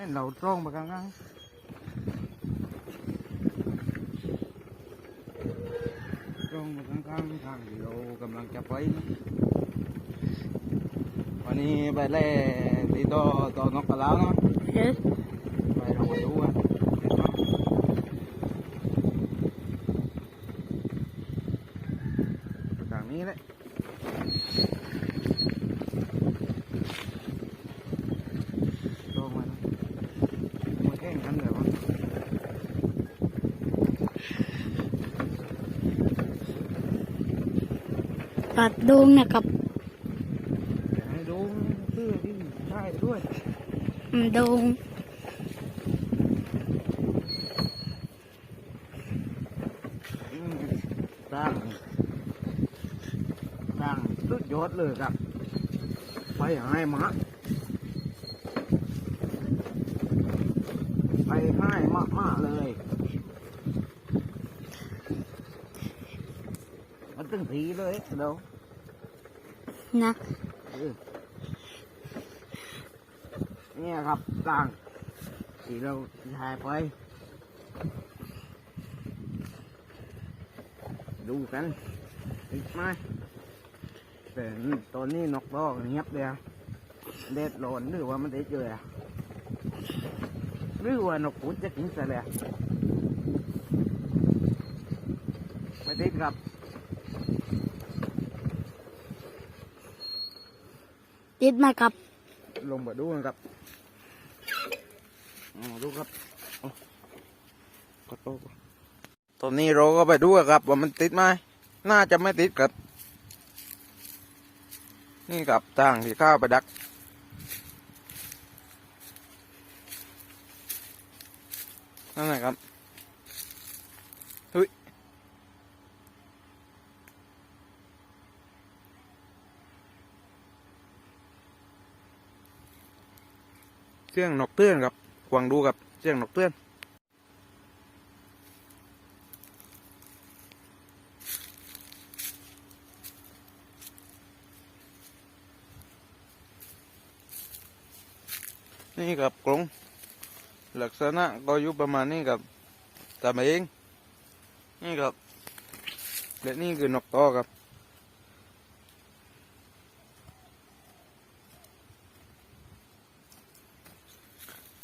ให้เราตรงไปกลางๆตรงไปกลางๆทางที่เรากำลังจะไปนะวันนี้ไปเล่ตีโตโตนกกระแล้วเนาะเอ๊ะไปลองไปดูกันทางนี้แหละโตมานะมันแข่งกันเลยวะ ตัดดงนะครับเดี๋ยวให้ดูตื้อที่ใช่ด้วยอืมดงอืมสร้างสร้างสุดยอดเลยครับ ไปให้มะไปให้มะมะๆเลยมัน ตึงทีเลยเดี๋ยวนะเออเนี่ยครับสร้างที่เราถ่ายไป ดูกันอีกไหมแต่ตอนนี้นกดอกเงียบเลยอะเด็ดร้อนหรือว่ามันได้เจออะหรือว่านกขุดจะกินซะแล้วไม่ติดครับ ติดมากับ ลงมาดูนะครับอ๋อดูครับอ๋อขอโทษตอนนี้เราก็ไปดูครับ ว่ามันติดไหมน่าจะไม่ติดครับ นี่ครับทางที่ข้าไปดักนั่นแหละครับเฮ้ย เสียงนกเตือนครับกวางดูครับเสียงนกเตือนนี่ครับกรงลักษณะก็อยู่ประมาณนี้ครับทำเองนี่ครับและนี่คือนกตอครับ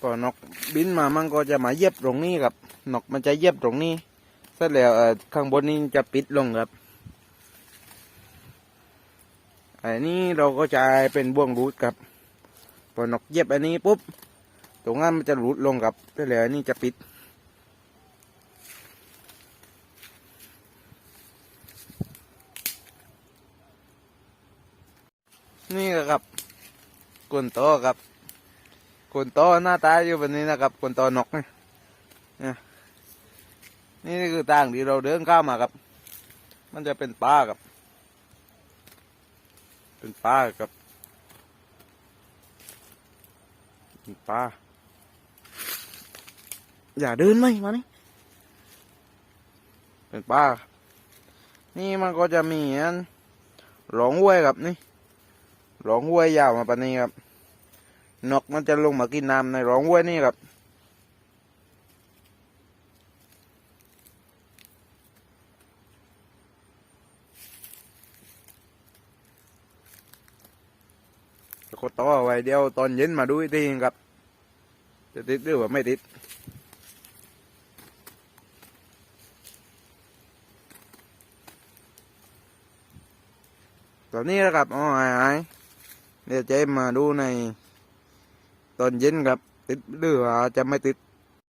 พอนกบินมามันก็จะมาเย็บตรงนี้ครับนกมันจะเย็บตรงนี้เสร็จแล้วเออข้างบนนี้จะปิดลงครับอันนี้เราก็จะเป็นบ่วงรูดครับพอนกเย็บอันนี้ปุ๊บตรงนั้นมันจะรูดลงครับเสร็จแล้วนนี้จะปิดนี่ครับกุนโตครับ คนโตหน้าตาอยู่แบบนี้นะครับคนโตนกนี่เนี่ยนี่คือทางที่เราเดินเข้ามาครับ มันจะเป็นป่าครับ เป็นป่าครับเป็นป่าอย่าเดินไหมมานี่เป็นป่านี่มันก็จะมีอันหลงห้วยครับนี่หลงห้วยยาวมาปานนี้ครับ นกมันจะลงมากินน้ำในร้องห้วยนี่ครับก็ต่อไว้เดียวตอนเย็นมาดูอีกทีครับ จะติดหรือว่าไม่ติดตอนนี้นะครับอ๋อหายเดี๋ยวจะมาดูใน ตอนเย็นครับ ติดเรือจะไม่ติด